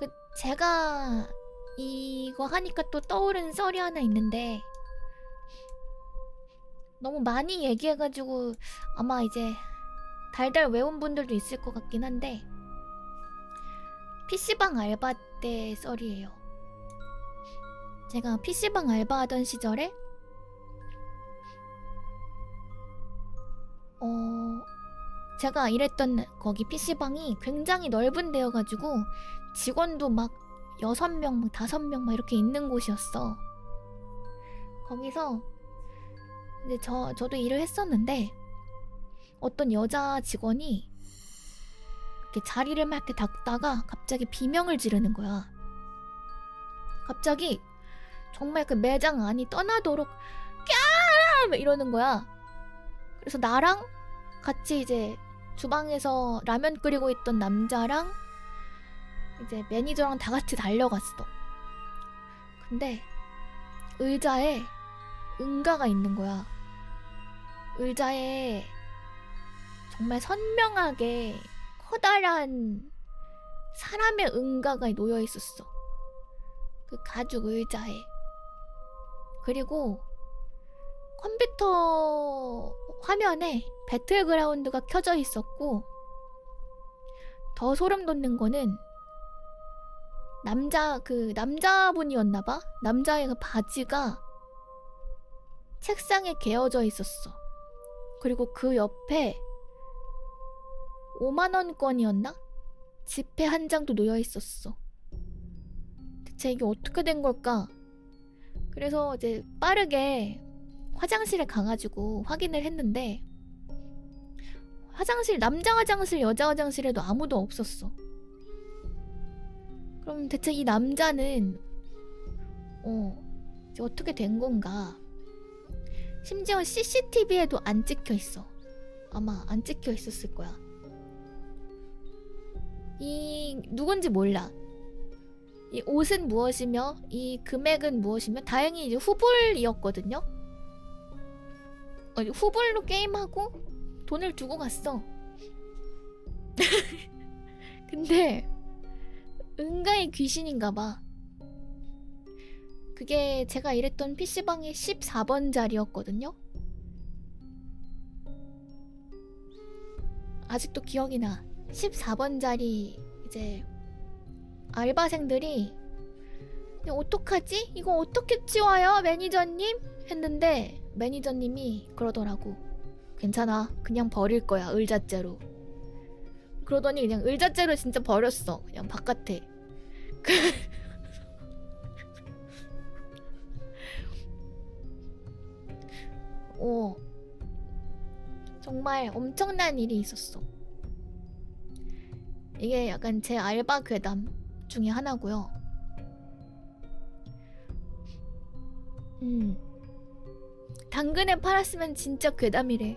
그 제가 이거 하니까 또 떠오르는 썰이 하나 있는데 너무 많이 얘기해가지고 아마 이제 달달 외운 분들도 있을 것 같긴 한데 PC방 알바 때 썰이에요. 제가 PC방 알바하던 시절에 어 제가 일했던 거기 PC방이 굉장히 넓은 데여가지고 직원도 막 여섯 명, 막 다섯 명막 이렇게 있는 곳이었어. 거기서 이제 저 저도 일을 했었는데 어떤 여자 직원이 이렇게 자리를 막 이렇게 닦다가 갑자기 비명을 지르는 거야. 갑자기 정말 그 매장 안이 떠나도록 꺄! 막 이러는 거야. 그래서 나랑 같이 이제 주방에서 라면 끓이고 있던 남자랑 이제 매니저랑 다 같이 달려갔어. 근데 의자에 응가가 있는 거야. 의자에 정말 선명하게 커다란 사람의 응가가 놓여 있었어. 그 가죽 의자에. 그리고 컴퓨터 화면에 배틀그라운드가 켜져 있었고, 더 소름 돋는 거는 남자, 그 남자분이었나 봐? 남자의 그 바지가 책상에 개어져 있었어. 그리고 그 옆에 5만 원권이었나? 지폐 한 장도 놓여 있었어. 대체 이게 어떻게 된 걸까? 그래서 이제 빠르게 화장실에 가가지고 확인을 했는데 화장실 남자 화장실 여자 화장실에도 아무도 없었어. 그럼 대체 이 남자는 어 이제 어떻게 된 건가? 심지어 CCTV에도 안 찍혀 있어. 아마 안 찍혀 있었을 거야. 이 누군지 몰라. 이 옷은 무엇이며 이 금액은 무엇이며 다행히 이제 후불이었거든요. 어, 후불로 게임하고 돈을 두고 갔어. 근데 은가의 귀신인가 봐. 그게 제가 일했던 PC방의 14번 자리였거든요. 아직도 기억이 나. 14번 자리 이제 알바생들이 "야, 어떡하지? 이거 어떻게 치워요, 매니저님? 했는데 매니저님이 그러더라고. 괜찮아. 그냥 버릴 거야, 의자째로. 그러더니 그냥 의자째로 진짜 버렸어. 그냥 바깥에. 그 어. 정말 엄청난 일이 있었어. 이게 약간 제 알바 괴담 중에 하나고요. 음. 당근에 팔았으면 진짜 괴담이래.